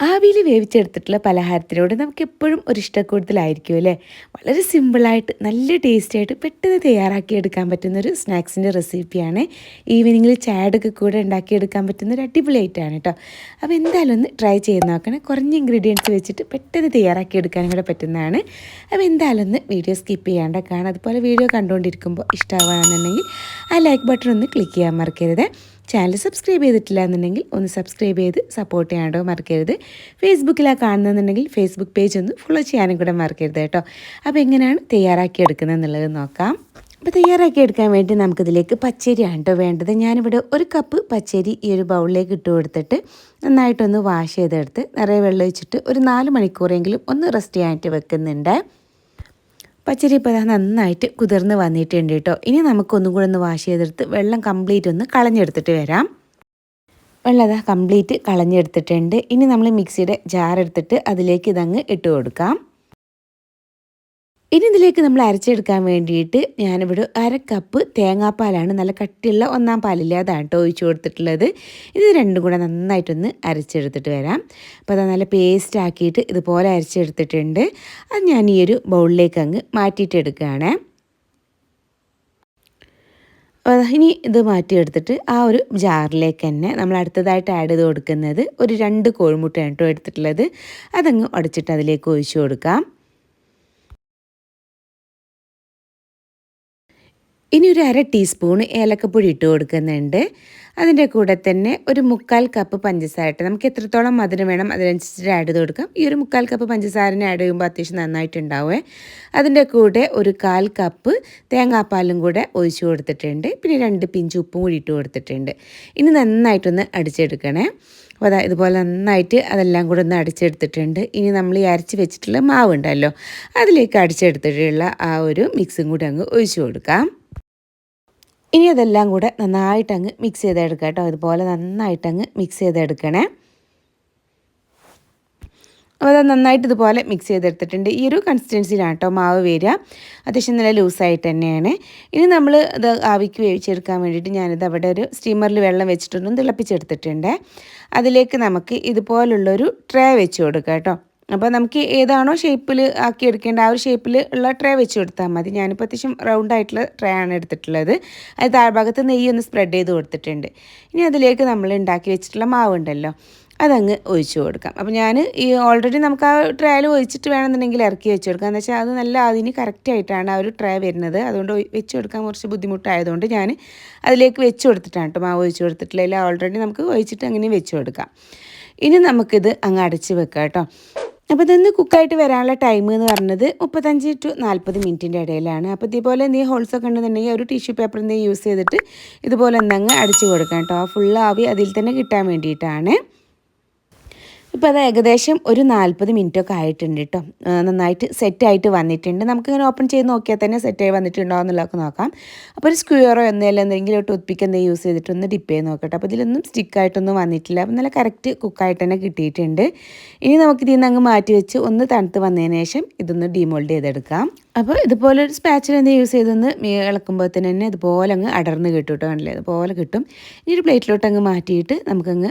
ആവിയിൽ വേവിച്ചെടുത്തിട്ടുള്ള പലഹാരത്തിനോട് നമുക്ക് എപ്പോഴും ഒരു ഇഷ്ടക്കൂടുതലായിരിക്കും അല്ലേ? വളരെ സിമ്പിളായിട്ട് നല്ല ടേസ്റ്റായിട്ട് പെട്ടെന്ന് തയ്യാറാക്കി എടുക്കാൻ പറ്റുന്ന ഒരു സ്നാക്സിന്റെ റെസിപ്പിയാണ്. ഈവനിങ്ങിൽ ചായടൊക്കെ കൂടെ ഉണ്ടാക്കിയെടുക്കാൻ പറ്റുന്ന ഒരു അടിപൊളി ഐറ്റമാണ് കേട്ടോ അപ്പോൾ എന്തായാലും ഒന്ന് ട്രൈ ചെയ്ത് നോക്കണം. കുറഞ്ഞ ഇൻഗ്രീഡിയൻസ് വെച്ചിട്ട് പെട്ടെന്ന് തയ്യാറാക്കി എടുക്കാനും കൂടെ പറ്റുന്നതാണ്. അപ്പോൾ എന്തായാലും ഒന്ന് വീഡിയോ സ്കിപ്പ് ചെയ്യാണ്ട് കാണാം. അതുപോലെ വീഡിയോ കണ്ടുകൊണ്ടിരിക്കുമ്പോൾ ഇഷ്ടമാവുകയാണെന്നുണ്ടെങ്കിൽ ആ ലൈക്ക് ബട്ടൺ ഒന്ന് ക്ലിക്ക് ചെയ്യാൻ മറക്കരുത്. ചാനൽ സബ്സ്ക്രൈബ് ചെയ്തിട്ടില്ല എന്നുണ്ടെങ്കിൽ ഒന്ന് സബ്സ്ക്രൈബ് ചെയ്ത് സപ്പോർട്ട് ചെയ്യാണ്ടോ മറക്കരുത്. ഫേസ്ബുക്കിലാണ് കാണുന്നതെന്നുണ്ടെങ്കിൽ ഫേസ്ബുക്ക് പേജ് ഒന്ന് ഫോളോ ചെയ്യാനും കൂടെ മറക്കരുത് കേട്ടോ. അപ്പോൾ എങ്ങനെയാണ് തയ്യാറാക്കി എടുക്കുന്നത് എന്നുള്ളത് നോക്കാം. അപ്പോൾ തയ്യാറാക്കി എടുക്കാൻ വേണ്ടി നമുക്കിതിലേക്ക് പച്ചരിയാണ് കേട്ടോ വേണ്ടത്. ഞാനിവിടെ ഒരു കപ്പ് പച്ചരി ഈ ഒരു ബൗളിലേക്ക് ഇട്ട് കൊടുത്തിട്ട് നന്നായിട്ടൊന്ന് വാഷ് ചെയ്തെടുത്ത് നിറയെ വെള്ളം ഒഴിച്ചിട്ട് ഒരു നാല് മണിക്കൂറെങ്കിലും ഒന്ന് റെസ്റ്റ് ചെയ്യാനായിട്ട് വെക്കുന്നുണ്ട്. പച്ചരി ഇപ്പോൾ നന്നായിട്ട് കുതിർന്ന് വന്നിട്ടുണ്ട് കേട്ടോ. ഇനി നമുക്കൊന്നും കൂടെ ഒന്ന് വാഷ് ചെയ്തെടുത്ത് വെള്ളം കംപ്ലീറ്റ് ഒന്ന് കളഞ്ഞെടുത്തിട്ട് വരാം. വെള്ളം അതാ കംപ്ലീറ്റ് കളഞ്ഞെടുത്തിട്ടുണ്ട്. ഇനി നമ്മൾ മിക്സിയുടെ ജാർ എടുത്തിട്ട് അതിലേക്ക് ഇതങ്ങ് ഇട്ട് കൊടുക്കാം. ഇനി ഇതിലേക്ക് നമ്മൾ അരച്ചെടുക്കാൻ വേണ്ടിയിട്ട് ഞാനിവിടെ അര കപ്പ് തേങ്ങാപ്പാലാണ് നല്ല കട്ടിയുള്ള ഒന്നാം പാലില്ല കേട്ടോ ഒഴിച്ചു കൊടുത്തിട്ടുള്ളത്. ഇത് രണ്ടും കൂടെ നന്നായിട്ടൊന്ന് അരച്ചെടുത്തിട്ട് വരാം. അപ്പോൾ അത് നല്ല പേസ്റ്റ് ആക്കിയിട്ട് ഇതുപോലെ അരച്ചെടുത്തിട്ടുണ്ട്. അത് ഞാൻ ഈ ഒരു ബൗളിലേക്ക് അങ്ങ് മാറ്റിയിട്ട് എടുക്കുകയാണ്. ഇനി ഇത് മാറ്റിയെടുത്തിട്ട് ആ ഒരു ജാറിലേക്ക് തന്നെ നമ്മൾ അടുത്തതായിട്ട് ആഡ് ചെയ്ത് കൊടുക്കുന്നത് ഒരു രണ്ട് കോഴിമുട്ടയാണ് കേട്ടോ എടുത്തിട്ടുള്ളത്. അതങ്ങ് ഉടച്ചിട്ട് അതിലേക്ക് ഒഴിച്ചു കൊടുക്കാം. ഇനി ഒരു അര ടീസ്പൂൺ ഏലക്കപ്പൊടി ഇട്ട് കൊടുക്കുന്നുണ്ട്. അതിന്റെ കൂടെ തന്നെ ഒരു മുക്കാൽ കപ്പ് പഞ്ചസാര ഇട്ട് നമുക്ക് എത്രത്തോളം മധുരം വേണം അതിനനുസരിച്ച് ആഡ് ചെയ്ത് കൊടുക്കാം. ഈ ഒരു മുക്കാൽ കപ്പ് പഞ്ചസാരനെ ആഡ് ചെയ്യുമ്പോൾ അത്യാവശ്യം നന്നായിട്ടുണ്ടാവേ. അതിന്റെ കൂടെ ഒരു കാൽ കപ്പ് തേങ്ങാപ്പാലും കൂടെ ഒഴിച്ചു കൊടുത്തിട്ടുണ്ട്. പിന്നെ രണ്ട് പിഞ്ച് ഉപ്പും കൂടി ഇട്ട് കൊടുത്തിട്ടുണ്ട്. ഇനി നന്നായിട്ടൊന്ന് അടിച്ചെടുക്കണേ. അപ്പോൾ അതാ ഇതുപോലെ നന്നായിട്ട് അതെല്ലാം കൂടെ ഒന്ന് അടിച്ചെടുത്തിട്ടുണ്ട്. ഇനി നമ്മൾ ഈ അരച്ച് വെച്ചിട്ടുള്ള മാവ് ഉണ്ടല്ലോ അതിലേക്ക് അടിച്ചെടുത്തിട്ടുള്ള ആ ഒരു മിക്സും കൂടെ അങ്ങ് ഒഴിച്ചു കൊടുക്കാം. ഇനി അതെല്ലാം കൂടെ നന്നായിട്ടങ്ങ് മിക്സ് ചെയ്തെടുക്കുക കേട്ടോ. അതുപോലെ നന്നായിട്ടങ്ങ് മിക്സ് ചെയ്തെടുക്കണേ. അപ്പോൾ അത് നന്നായിട്ട് ഇതുപോലെ മിക്സ് ചെയ്തെടുത്തിട്ടുണ്ട്. ഈ ഒരു കൺസിസ്റ്റൻസിയിലാണ് കേട്ടോ മാവ് വരിക. അത്യാവശ്യം നല്ല ലൂസായിട്ട് തന്നെയാണ്. ഇനി നമ്മൾ ഇത് ആവിക്ക് വേവിച്ചെടുക്കാൻ വേണ്ടിയിട്ട് ഞാനിത് അവിടെ ഒരു സ്റ്റീമറിൽ വെള്ളം വെച്ചിട്ടൊന്നും തിളപ്പിച്ചെടുത്തിട്ടുണ്ട്. അതിലേക്ക് നമുക്ക് ഇതുപോലുള്ളൊരു ട്രേ വെച്ച് കൊടുക്കാം കേട്ടോ. അപ്പോൾ നമുക്ക് ഏതാണോ ഷേപ്പിൽ ആക്കി എടുക്കേണ്ട ആ ഒരു ഷേപ്പിൽ ഉള്ള ട്രേ വെച്ച് കൊടുത്താൽ മതി. ഞാനിപ്പോൾ അത്യാവശ്യം റൗണ്ട് ആയിട്ടുള്ള ട്രേ ആണ് എടുത്തിട്ടുള്ളത്. അത് താഴ്ഭാഗത്ത് നെയ്യ് ഒന്ന് സ്പ്രെഡ് ചെയ്ത് കൊടുത്തിട്ടുണ്ട്. ഇനി അതിലേക്ക് നമ്മൾ ഉണ്ടാക്കി വെച്ചിട്ടുള്ള മാവ് ഉണ്ടല്ലോ അതങ്ങ് ഒഴിച്ചു കൊടുക്കാം. അപ്പോൾ ഞാൻ ഈ ഓൾറെഡി നമുക്ക് ആ ട്രേയിൽ ഒഴിച്ചിട്ട് വേണമെന്നുണ്ടെങ്കിൽ ഇറക്കി വെച്ച് കൊടുക്കാം. എന്ന് വെച്ചാൽ അത് നല്ല അതിന് കറക്റ്റ് ആയിട്ടാണ് ആ ഒരു ട്രേ വരുന്നത്. അതുകൊണ്ട് വെച്ച് കൊടുക്കാൻ കുറച്ച് ബുദ്ധിമുട്ടായതുകൊണ്ട് ഞാൻ അതിലേക്ക് വെച്ച് കൊടുത്തിട്ടാണ് കേട്ടോ മാവ് ഒഴിച്ച് കൊടുത്തിട്ടില്ല ഓൾറെഡി നമുക്ക് ഒഴിച്ചിട്ട് അങ്ങനെ വെച്ച് കൊടുക്കാം. ഇനി നമുക്കിത് അങ്ങ് അടച്ച് വെക്കാം കേട്ടോ. അപ്പോൾ ഇതൊന്ന് കുക്കായിട്ട് വരാനുള്ള ടൈം എന്ന് പറഞ്ഞത് മുപ്പത്തഞ്ച് ടു നാൽപ്പത് മിനിറ്റിന്റെ ഇടയിലാണ്. അപ്പോൾ ഇതേപോലെ ഹോൾസ് ഒക്കെ ഉണ്ടെന്നുണ്ടെങ്കിൽ ഒരു ടിഷ്യൂ പേപ്പർ എന്തെങ്കിലും യൂസ് ചെയ്തിട്ട് ഇതുപോലെ എന്തെങ്കിലും അടിച്ചു കൊടുക്കാം കേട്ടോ. ആ ഫുൾ ആവി അതിൽ തന്നെ കിട്ടാൻ വേണ്ടിയിട്ടാണ്. ഇപ്പോൾ അത് ഏകദേശം ഒരു നാൽപ്പത് മിനിറ്റൊക്കെ ആയിട്ടുണ്ട് കേട്ടോ നന്നായിട്ട് സെറ്റായിട്ട് വന്നിട്ടുണ്ട്. നമുക്കിങ്ങനെ ഓപ്പൺ ചെയ്ത് നോക്കിയാൽ തന്നെ സെറ്റായി വന്നിട്ടുണ്ടോ എന്നുള്ളതൊക്കെ നോക്കാം. അപ്പോൾ ഒരു സ്ക്വയറോ എന്തെങ്കിലും എന്തെങ്കിലും ടൂത്ത് പിക്ക് എന്തെങ്കിലും യൂസ് ചെയ്തിട്ട് ഒന്ന് ഡിപ്പ് ചെയ്ത് നോക്കട്ടെ. അപ്പോൾ ഇതിലൊന്നും സ്റ്റിക്കായിട്ടൊന്നും വന്നിട്ടില്ല. അപ്പോൾ നല്ല കറക്റ്റ് കുക്കായിട്ട് തന്നെ കിട്ടിയിട്ടുണ്ട്. ഇനി നമുക്കിതിൽ നിന്ന് അങ്ങ് മാറ്റി വെച്ച് ഒന്ന് തണുത്ത് വന്നതിന് ശേഷം ഇതൊന്ന് ഡിമോൾഡ് ചെയ്തെടുക്കാം. അപ്പോൾ ഇതുപോലെ ഒരു സ്പാച്ചിൽ എന്ത് യൂസ് ചെയ്തൊന്ന് ഇളക്കുമ്പോഴത്തേന് തന്നെ ഇതുപോലെ അങ്ങ് അടർന്ന് കിട്ടും കേട്ടോ കണ്ടില്ലേ? അതുപോലെ കിട്ടും. ഇനി ഒരു പ്ലേറ്റിലോട്ട് അങ്ങ് മാറ്റിയിട്ട് നമുക്കങ്ങ്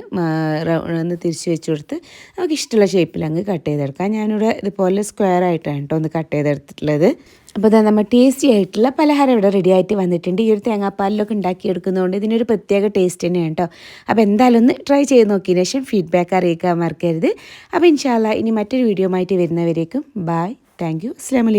ഒന്ന് തിരിച്ച് വെച്ച് കൊടുത്ത് നമുക്ക് ഇഷ്ടമുള്ള ഷേപ്പിൽ അങ്ങ് കട്ട് ചെയ്തെടുക്കാം. ഞാനിവിടെ ഇതുപോലെ സ്ക്വയർ ആയിട്ടാണ് കേട്ടോ ഒന്ന് കട്ട് ചെയ്തെടുത്തിട്ടുള്ളത്. അപ്പോൾ ഇതാ നമ്മൾ ടേസ്റ്റി ആയിട്ടുള്ള പലഹാരം ഇവിടെ റെഡി ആയിട്ട് വന്നിട്ടുണ്ട്. ഈ ഒരു തേങ്ങാപ്പാലിലൊക്കെ ഉണ്ടാക്കിയെടുക്കുന്നതുകൊണ്ട് ഇതിനൊരു പ്രത്യേക ടേസ്റ്റ് തന്നെയാണ് കേട്ടോ അപ്പോൾ എന്തായാലും ഒന്ന് ട്രൈ ചെയ്ത് നോക്കിയതിന് ശേഷം ഫീഡ്ബാക്ക് അറിയിക്കാൻ മറക്കരുത്. അപ്പോൾ ഇൻഷാല്ല ഇനി മറ്റൊരു വീഡിയോ ആയിട്ട് വരുന്നവരേക്കും ബായ് താങ്ക് യു അസ്സാം